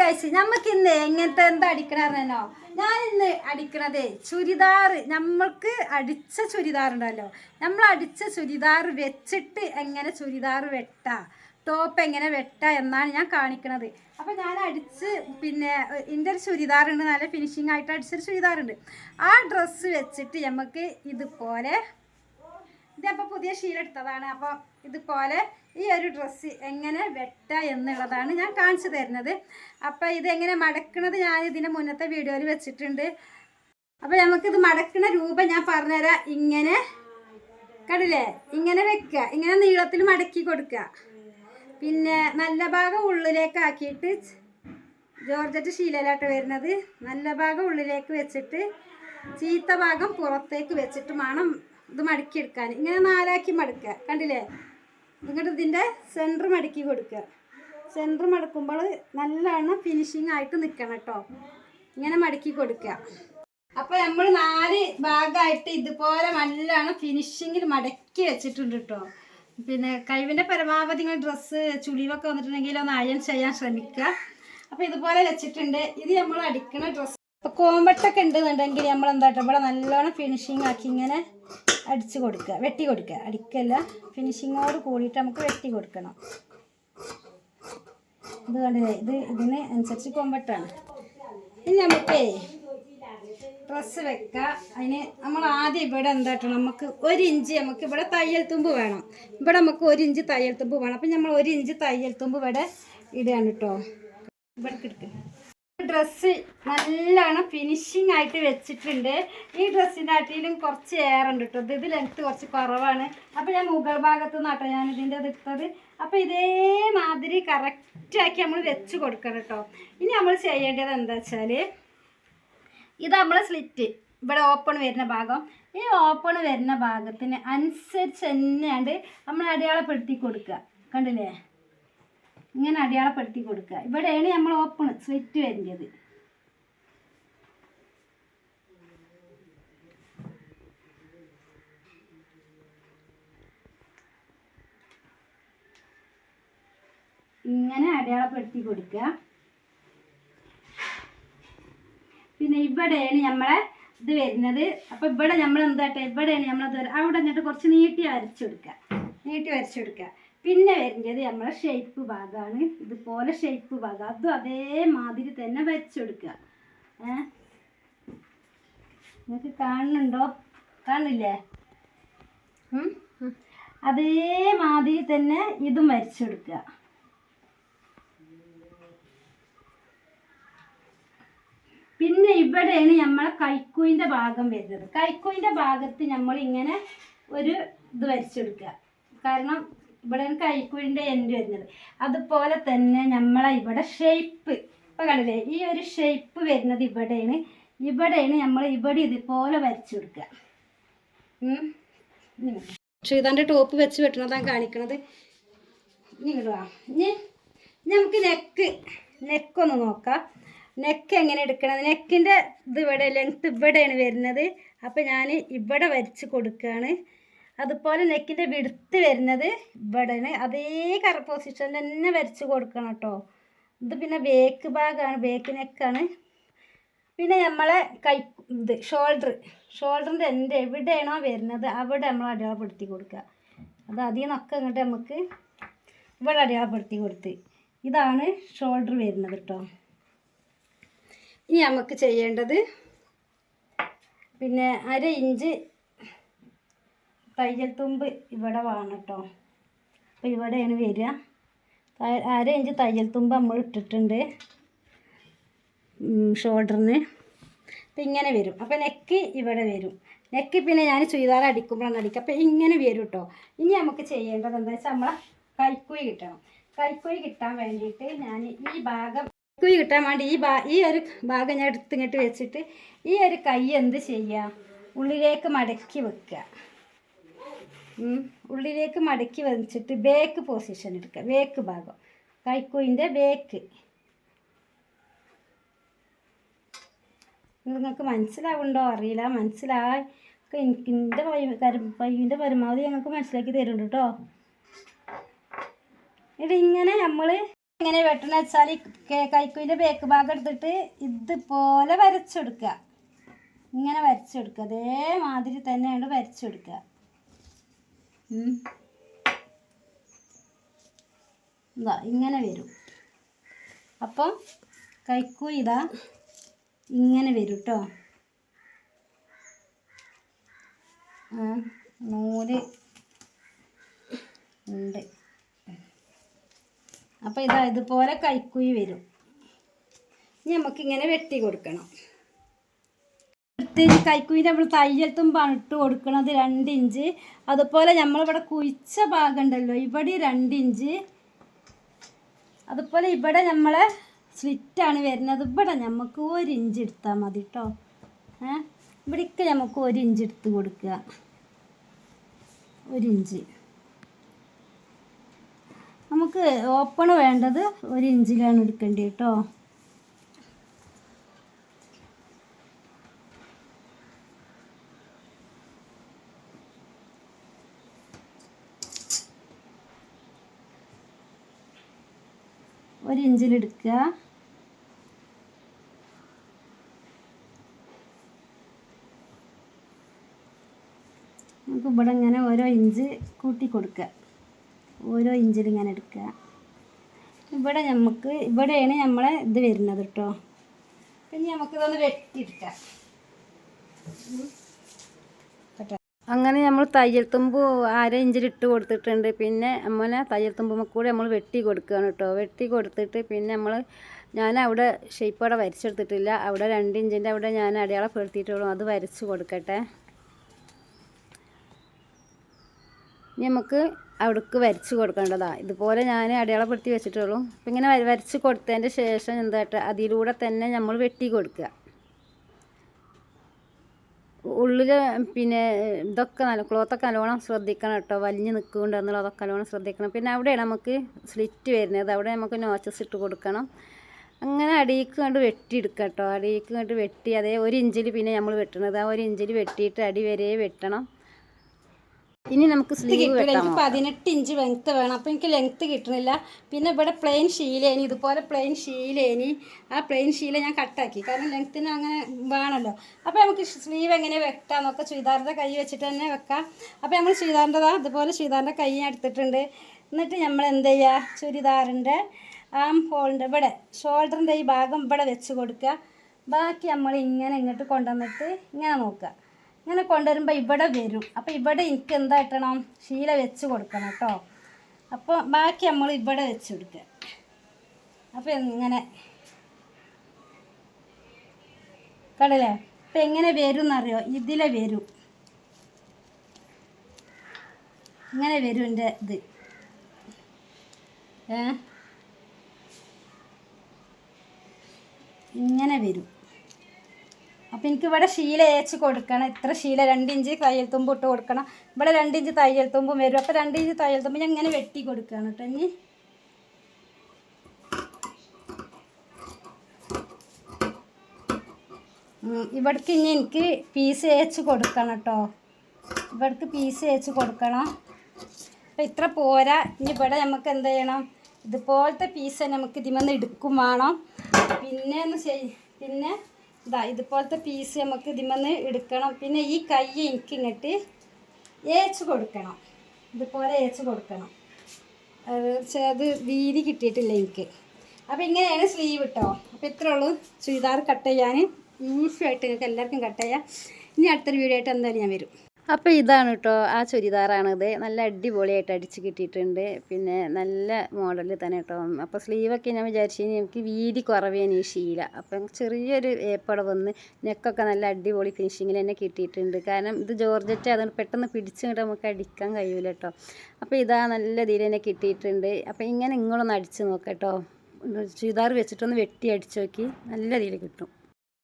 Guys നമുക്ക് ഇന്ന് എങ്ങനത്തെ എന്താ അടിക്കണമെന്നോ ഞാൻ ഇന്ന് അടിക്കണത് ചുരിദാർ നമ്മൾക്ക് അടിച്ച ചുരിദാർ ഉണ്ടല്ലോ. നമ്മൾ അടിച്ച ചുരിദാർ വെച്ചിട്ട് എങ്ങനെ ചുരിദാർ വെട്ട? ടോപ്പ് എങ്ങനെ വെട്ട എന്നാണ് ഞാൻ കാണിക്കണത്. അപ്പോൾ ഞാൻ അടിച്ച് പിന്നെ എന്റെ ഒരു ചുരിദാറുണ്ട് നല്ല ഫിനിഷിംഗ് ആയിട്ട് അടിച്ചൊരു ചുരിദാറുണ്ട് ആ ഡ്രസ്സ് വെച്ചിട്ട് നമുക്ക് ഇതുപോലെ ഇതപ്പോൾ പുതിയ ഷീലെടുത്തതാണ് അപ്പോൾ ഇതുപോലെ ഈ ഒരു ഡ്രസ്സ് എങ്ങനെ വെട്ട എന്നുള്ളതാണ് ഞാൻ കാണിച്ചു തരുന്നത്. അപ്പോൾ ഇതെങ്ങനെ മടക്കണത് ഞാൻ ഇതിന്റെ മുന്നത്തെ വീഡിയോയിൽ വെച്ചിട്ടുണ്ട്. അപ്പോൾ നമുക്കിത് മടക്കുന്ന രൂപം ഞാൻ പറഞ്ഞുതരാം. ഇങ്ങനെ കണ്ടില്ലേ? ഇങ്ങനെ വെക്കുക. ഇങ്ങനെ നീളത്തിൽ മടക്കി കൊടുക്കുക. പിന്നെ നല്ല ഭാഗം ഉള്ളിലേക്കാക്കിയിട്ട് ജോർജറ്റ് ശീലയിലാട്ട് വരുന്നത്. നല്ല ഭാഗം ഉള്ളിലേക്ക് വെച്ചിട്ട് ചീത്ത ഭാഗം പുറത്തേക്ക് വെച്ചിട്ട് വേണം ഇത് മടക്കിയെടുക്കാൻ. ഇങ്ങനെ നാലാക്കി മടക്കുക. കണ്ടില്ലേ? എന്നിട്ട് ഇതിന്റെ സെന്റർ മടക്കി കൊടുക്കുക. സെന്റർ മടക്കുമ്പോൾ നല്ലവണ്ണം ഫിനിഷിംഗ് ആയിട്ട് നിൽക്കണം കേട്ടോ ഇങ്ങനെ മടക്കി കൊടുക്കുക. അപ്പോൾ നമ്മൾ നാല് ഭാഗമായിട്ട് ഇതുപോലെ നല്ലവണ്ണം ഫിനിഷിങ്ങിൽ മടക്കി വെച്ചിട്ടുണ്ട് കേട്ടോ പിന്നെ കഴിവിന്റെ പരമാവധി നിങ്ങൾ ഡ്രസ്സ് ചുളിവൊക്കെ വന്നിട്ടുണ്ടെങ്കിൽ ഒന്ന് അയൺ ചെയ്യാൻ ശ്രമിക്കുക. അപ്പോൾ ഇതുപോലെ വെച്ചിട്ടുണ്ട്. ഇത് നമ്മൾ അടിക്കണ ഡ്രസ്സ് ഇപ്പോൾ കോമ്പട്ടൊക്കെ ഉണ്ടെന്നുണ്ടെങ്കിൽ നമ്മൾ എന്താട്ടോ ഇവിടെ നല്ലോണം ഫിനിഷിങ് ആക്കി ഇങ്ങനെ അടിച്ച് കൊടുക്കുക. വെട്ടി കൊടുക്കുക. അടിക്കല്ല ഫിനിഷിങ്ങോട് കൂടിയിട്ട് നമുക്ക് വെട്ടി കൊടുക്കണം. ഇത് കണ്ടില്ലേ ഇത് ഇതിന് അനുസരിച്ച് കോമ്പട്ടാണ് ഇനി നമുക്കേ ഡ്രസ്സ് വെക്കുക അതിന് നമ്മൾ ആദ്യം ഇവിടെ എന്താട്ടോ നമുക്ക് ഒരു ഇഞ്ച് നമുക്ക് ഇവിടെ തയ്യൽ തുമ്പ് വേണം. ഇവിടെ നമുക്ക് ഒരു ഇഞ്ച് തയ്യൽ തുമ്പ് വേണം. അപ്പം നമ്മൾ ഒരു ഇഞ്ച് തയ്യൽ തുമ്പ് ഇവിടെ ഇടുകയാണ് കേട്ടോ ഇവിടെ കിടക്കുക ഡ്രസ്സ് നല്ലോണം ഫിനിഷിംഗ് ആയിട്ട് വെച്ചിട്ടുണ്ട്. ഈ ഡ്രസ്സിന്റെ അട്ടിയിലും കുറച്ച് ഏറുണ്ട് കേട്ടോ ഇത് ലെങ്ത്ത് കുറച്ച് കുറവാണ്. അപ്പോൾ ഞാൻ മുകൾ ഭാഗത്ത് നിന്നാട്ടോ ഞാൻ ഇതിന്റെ എടുത്തത് അപ്പോൾ ഇതേമാതിരി കറക്റ്റാക്കി നമ്മൾ വെച്ച് കൊടുക്കണം കേട്ടോ ഇനി നമ്മൾ ചെയ്യേണ്ടത് എന്താ വെച്ചാൽ ഇത് നമ്മൾ സ്ലിറ്റ് ഇവിടെ ഓപ്പൺ വരുന്ന ഭാഗം. ഈ ഓപ്പൺ വരുന്ന ഭാഗത്തിന് അനുസരിച്ച് തന്നെയാണ്ട് നമ്മൾ അടയാളപ്പെടുത്തി കൊടുക്കുക. കണ്ടില്ലേ? ഇങ്ങനെ അടയാളപ്പെടുത്തി കൊടുക്കുക. ഇവിടെയാണ് നമ്മൾ ഓപ്പൺ സ്വെറ്റ് വരേണ്ടത്. ഇങ്ങനെ അടയാളപ്പെടുത്തി കൊടുക്കുക. പിന്നെ ഇവിടെയാണ് നമ്മളെ ഇത് വരുന്നത്. അപ്പോൾ ഇവിടെ നമ്മൾ എന്താട്ടെ ഇവിടെയാണ് നമ്മളത് അവിടെ എന്നിട്ട് കുറച്ച് നീട്ടി വരച്ചെടുക്കുക നീട്ടി വരച്ചെടുക്കുക പിന്നെ വരേണ്ടത് നമ്മളെ ഷേപ്പ് ഭാഗമാണ് ഇതുപോലെ ഷേപ്പ് ഭാഗം. അതും അതേമാതിരി തന്നെ വരച്ചെടുക്കുക. ഏ? നിങ്ങൾക്ക് കാണുന്നുണ്ടോ? കാണില്ലേ? അതേമാതിരി തന്നെ ഇതും വരച്ചെടുക്കുക. പിന്നെ ഇവിടെയാണ് നമ്മളെ കൈക്കുയിന്റെ ഭാഗം വരുന്നത്. കൈക്കുയിന്റെ ഭാഗത്ത് നമ്മൾ ഇങ്ങനെ ഒരു ഇത് വരച്ചെടുക്കുക. കാരണം ഇവിടെയാണ് കൈക്കുഴിന്റെ എൻഡ് വരുന്നത്. അതുപോലെ തന്നെ നമ്മളെ ഇവിടെ ഷേപ്പ് ഇപ്പം കണ്ടില്ലേ ഈ ഒരു ഷേപ്പ് വരുന്നത് ഇവിടെയാണ്. ഇവിടെയാണ് നമ്മൾ ഇവിടെ ഇതുപോലെ വരച്ചു കൊടുക്കുക. ശ്രീതാന്റെ ടോപ്പ് വെച്ച് വെട്ടണതാണ് കാണിക്കണത്. ഇനി ഇനി നമുക്ക് നെക്ക് നെക്കൊന്ന് നോക്കാം. നെക്ക് എങ്ങനെ എടുക്കണത്? നെക്കിന്റെ ഇത് ഇവിടെ ലെങ്ത്ത് ഇവിടെയാണ് വരുന്നത്. അപ്പോൾ ഞാൻ ഇവിടെ വരച്ച് കൊടുക്കുകയാണ്. അതുപോലെ നെക്കിന്റെ വിടുത്ത് വരുന്നത് ഇവിടെയാണ്. അതേ കറ പൊസിഷനിൽ തന്നെ വരച്ച് കൊടുക്കണം കേട്ടോ. ഇത് പിന്നെ ബേക്ക് ഭാഗമാണ് ബേക്ക് നെക്കാണ് പിന്നെ നമ്മളെ കൈ ഇത് ഷോൾഡർ ഷോൾഡറിന്റെ എന്റെ എവിടെയാണോ വരുന്നത് അവിടെ നമ്മൾ അടയാളപ്പെടുത്തി കൊടുക്കുക. അത് അതിൽ നിന്നൊക്കെ ഇങ്ങോട്ട് നമുക്ക് ഇവിടെ അടയാളപ്പെടുത്തി കൊടുത്ത്. ഇതാണ് ഷോൾഡർ വരുന്നത് കേട്ടോ. ഇനി നമുക്ക് ചെയ്യേണ്ടത് പിന്നെ അര ഇഞ്ച് തയ്യൽ തുമ്പ് ഇവിടെ വേണം കേട്ടോ അപ്പോൾ ഇവിടെയാണ് വരിക. അര ഇഞ്ച് തയ്യൽ തുമ്പ് നമ്മൾ ഇട്ടിട്ടുണ്ട്. ഷോൾഡറിന് അപ്പം ഇങ്ങനെ വരും. അപ്പോൾ നെക്ക് ഇവിടെ വരും. നെക്ക് പിന്നെ ഞാൻ ചുരിദാർ അടിക്കുമ്പോഴാണ് അടിക്കുക. അപ്പോൾ ഇങ്ങനെ വരും കേട്ടോ ഇനി നമുക്ക് ചെയ്യേണ്ടത് എന്താ വെച്ചാൽ നമ്മളെ കൈക്കുഴി കിട്ടണം. കൈക്കുഴി കിട്ടാൻ വേണ്ടിയിട്ട് ഞാൻ ഈ ഭാഗം കൈക്കുഴി കിട്ടാൻ വേണ്ടി ഈ ഭാ ഈ ഒരു ഭാഗം ഞാൻ എടുത്തിങ്ങോട്ട് വെച്ചിട്ട് ഈ ഒരു കൈ എന്ത് ചെയ്യുക? ഉള്ളിലേക്ക് മടക്കി വെക്കുക. ഉള്ളിലേക്ക് മടക്കി വെച്ചിട്ട് ബേക്ക് പൊസിഷൻ എടുക്കുക. ബേക്ക് ഭാഗം. കൈക്കുയിന്റെ ബേക്ക് നിങ്ങൾക്ക് മനസ്സിലാവുണ്ടോ? അറിയില്ല. മനസ്സിലായി. എനിക്ക് എന്റെ പയ്യന്റെ പരമാവധി ഞങ്ങൾക്ക് മനസ്സിലാക്കി തരുന്നുണ്ട് കേട്ടോ ഇത് ഇങ്ങനെ നമ്മൾ ഇങ്ങനെ വെട്ടണ വെച്ചാൽ കൈക്കുയിന്റെ ബേക്ക് ഭാഗം എടുത്തിട്ട് ഇതുപോലെ വരച്ചെടുക്കുക. ഇങ്ങനെ വരച്ചെടുക്കുക. അതേമാതിരി തന്നെയാണ് വരച്ചെടുക്കുക. ഇതാ ഇങ്ങനെ വരും. അപ്പം കൈക്കൂ ഇതാ ഇങ്ങനെ വരും കേട്ടോ നൂൽ ഉണ്ട്. അപ്പം ഇതാ ഇതുപോലെ കൈക്കുയി വരും. ഇനി നമുക്കിങ്ങനെ വെട്ടി കൊടുക്കണം. ഇത്തിരി കൈക്കുയിന്റെ നമ്മൾ തയ്യൽ തുമ്പാണ് ഇട്ട് കൊടുക്കുന്നത് രണ്ട് ഇഞ്ച്. അതുപോലെ നമ്മളിവിടെ കുഴിച്ച ഭാഗം ഉണ്ടല്ലോ ഇവിടെ രണ്ട് ഇഞ്ച്. അതുപോലെ ഇവിടെ നമ്മളെ സ്ലിറ്റാണ് വരുന്നത്. ഇവിടെ നമുക്ക് ഒരു ഇഞ്ച് എടുത്താൽ മതി കേട്ടോ ഏ? ഇവിടേക്ക് നമുക്ക് ഒരു ഇഞ്ച് എടുത്ത് കൊടുക്കുക ഒരു ഇഞ്ച്. നമുക്ക് ഓപ്പൺ വേണ്ടത് ഒരു ഇഞ്ചിലാണ് എടുക്കേണ്ടത് കേട്ടോ ഇഞ്ചിലെടുക്കുക നമുക്ക് ഇവിടെ ഇങ്ങനെ ഓരോ ഇഞ്ച് കൂട്ടി കൊടുക്കുക ഓരോ ഇഞ്ചിൽ ഇങ്ങനെ എടുക്കുക ഇവിടെ നമുക്ക് ഇവിടെയാണ് നമ്മളെ ഇത് വരുന്നത് കേട്ടോ ഇനി നമുക്കിതൊന്ന് വെട്ടിയെടുക്കാം. അങ്ങനെ നമ്മൾ തയ്യൽ തുമ്പ് അര ഇഞ്ചിൽ ഇട്ട് കൊടുത്തിട്ടുണ്ട്. പിന്നെ അമ്മനെ തയ്യൽ തുമ്പുമ്മ കൂടെ നമ്മൾ വെട്ടി കൊടുക്കുകയാണ് കേട്ടോ. വെട്ടി കൊടുത്തിട്ട് പിന്നെ നമ്മൾ ഞാൻ അവിടെ ഷേപ്പ് അവിടെ വരച്ചെടുത്തിട്ടില്ല. അവിടെ രണ്ട് ഇഞ്ചിന്റെ അവിടെ ഞാൻ അടയാളപ്പെടുത്തിയിട്ടുള്ളൂ. അത് വരച്ച് കൊടുക്കട്ടെ. ഇനി നമുക്ക് അവിടേക്ക് വരച്ച് കൊടുക്കേണ്ടതാണ് ഇതുപോലെ ഞാൻ അടയാളപ്പെടുത്തി വെച്ചിട്ടുള്ളൂ. അപ്പം ഇങ്ങനെ വര- വരച്ച് കൊടുത്തതിന്റെ ശേഷം എന്താ അതിലൂടെ തന്നെ നമ്മൾ വെട്ടി കൊടുക്കുക. ഉള്ളിൽ പിന്നെ ഇതൊക്കെ നല്ല ക്ലോത്തൊക്കെ നല്ലോണം ശ്രദ്ധിക്കണം കേട്ടോ. വലിഞ്ഞ് നിൽക്കുന്നുണ്ട് എന്നുള്ളതൊക്കെ നല്ലോണം ശ്രദ്ധിക്കണം. പിന്നെ അവിടെയാണ് നമുക്ക് സ്ലിറ്റ് വരുന്നത്. അവിടെ നമുക്ക് നോച്ചസ് ഇട്ട് കൊടുക്കണം. അങ്ങനെ അടിയിക്ക് കണ്ട് വെട്ടിയെടുക്കുക കേട്ടോ. അടിയിക്ക് കണ്ട് വെട്ടി അതേ ഒരു ഇഞ്ചിൽ പിന്നെ നമ്മൾ വെട്ടണത്. ആ ഒരു ഇഞ്ചിൽ വെട്ടിയിട്ട് അടി വരെ വെട്ടണം. ഇനി നമുക്ക് സ്ലീവ് എനിക്ക് പതിനെട്ട് ഇഞ്ച് ലെങ്ത്ത് വേണം. അപ്പോൾ എനിക്ക് ലെങ്ത്ത് കിട്ടണില്ല. പിന്നെ ഇവിടെ പ്ലെയിൻ ഷീലേനി ഇതുപോലെ പ്ലെയിൻ ഷീലേനി ആ പ്ലെയിൻ ഷീല ഞാൻ കട്ടാക്കി കാരണം ലെങ്ത്തിന് അങ്ങനെ വേണമല്ലോ. അപ്പോൾ നമുക്ക് സ്ലീവ് എങ്ങനെ വെക്കാം നോക്കാം. ചുരിദാറിന്റെ കൈ വെച്ചിട്ട് തന്നെ വെക്കാം. അപ്പോൾ നമ്മൾ ചുരിദാറിന്റെതാ അതുപോലെ ചുരിദാറിന്റെ കൈ എടുത്തിട്ടുണ്ട്. എന്നിട്ട് നമ്മൾ എന്ത് ചെയ്യുക ചുരിദാറിന്റെ ആം ഹോളിന്റെ ഇവിടെ ഷോൾഡറിന്റെ ഈ ഭാഗം ഇവിടെ വെച്ച് കൊടുക്കുക. ബാക്കി നമ്മൾ ഇങ്ങനെ ഇങ്ങോട്ട് കൊണ്ടുവന്നിട്ട് ഇങ്ങനെ നോക്കുക. ഇങ്ങനെ കൊണ്ടുവരുമ്പോൾ ഇവിടെ വരും. അപ്പോൾ ഇവിടെ എനിക്ക് എന്താ കിട്ടണം? ശീല വെച്ച് കൊടുക്കണം കേട്ടോ. അപ്പോൾ ബാക്കി നമ്മൾ ഇവിടെ വെച്ച് കൊടുക്കുക. അപ്പോൾ ഇങ്ങനെ. കടലേ അപ്പം എങ്ങനെ വരും എന്നറിയോ ഇതിലെ വരും. ഇങ്ങനെ വരും എന്റെ ഇത്. ഇങ്ങനെ വരും. അപ്പം എനിക്കിവിടെ ശീല ഏച്ച് കൊടുക്കണം. ഇത്ര ശീല രണ്ട് ഇഞ്ച് തയ്യൽ തുമ്പ് ഇട്ട് കൊടുക്കണം. ഇവിടെ രണ്ട് ഇഞ്ച് തയ്യൽ തുമ്പും വരും. അപ്പം രണ്ട് ഇഞ്ച് തയ്യൽ തുമ്പ് ഞാൻ ഇങ്ങനെ വെട്ടി കൊടുക്കുകയാണ് കേട്ടോ ഇനി. ഇവിടേക്ക് ഇനി എനിക്ക് പീസ് ഏച്ച് കൊടുക്കണം കേട്ടോ. ഇവിടേക്ക് പീസ് ഏച്ച് കൊടുക്കണം. അപ്പം ഇത്ര പോരാ. ഇനി ഇവിടെ നമുക്ക് എന്ത് ചെയ്യണം? ഇതുപോലത്തെ പീസ് നമുക്ക് ഇതിമെന്ന് എടുക്കും വേണം. പിന്നെ ഒന്ന് ചെയ് പിന്നെ ഇതാ ഇതുപോലത്തെ പീസ് നമുക്ക് ഇതിമെന്ന് എടുക്കണം. പിന്നെ ഈ കൈ എനിക്ക് ഇങ്ങോട്ട് ഏച്ച് കൊടുക്കണം. ഇതുപോലെ ഏച്ച് കൊടുക്കണം. അത് വീതി കിട്ടിയിട്ടില്ല എനിക്ക്. അപ്പോൾ ഇങ്ങനെയാണ് സ്ലീവ് ഇട്ടോ അപ്പോൾ ഇത്രേ ഉള്ളൂ. ചുരിദാർ കട്ട് ചെയ്യാൻ. യൂസ് ആയിട്ട് നിങ്ങൾക്ക് എല്ലാവർക്കും കട്ട് ചെയ്യാം. ഇനി അടുത്തൊരു വീഡിയോ ആയിട്ട് എന്തായാലും ഞാൻ വരും. അപ്പോൾ ഇതാണ് കേട്ടോ ആ ചുരിദാറാണിത്. നല്ല അടിപൊളിയായിട്ട് അടിച്ച് കിട്ടിയിട്ടുണ്ട്. പിന്നെ നല്ല മോഡലിൽ തന്നെ കേട്ടോ അപ്പോൾ സ്ലീവൊക്കെ ഞാൻ വിചാരിച്ചു എനിക്ക് വീതി കുറവേന് ഈ ശീല. അപ്പം ചെറിയൊരു ഏപ്പട വന്ന് നെക്കൊക്കെ നല്ല അടിപൊളി ഫിനിഷിങ്ങിൽ തന്നെ കിട്ടിയിട്ടുണ്ട്. കാരണം ഇത് ജോർജറ്റ് അതുകൊണ്ട് പെട്ടെന്ന് പിടിച്ചിട്ട് നമുക്ക് അടിക്കാൻ കഴിയൂല കേട്ടോ അപ്പോൾ ഇതാ നല്ല ഇതിൽ തന്നെ കിട്ടിയിട്ടുണ്ട്. അപ്പോൾ ഇങ്ങനെ നിങ്ങളൊന്ന് അടിച്ച് നോക്കാം കേട്ടോ. ചുരിദാർ വെച്ചിട്ടൊന്ന് വെട്ടി അടിച്ചു നോക്കി. നല്ല രീതിയിൽ കിട്ടും.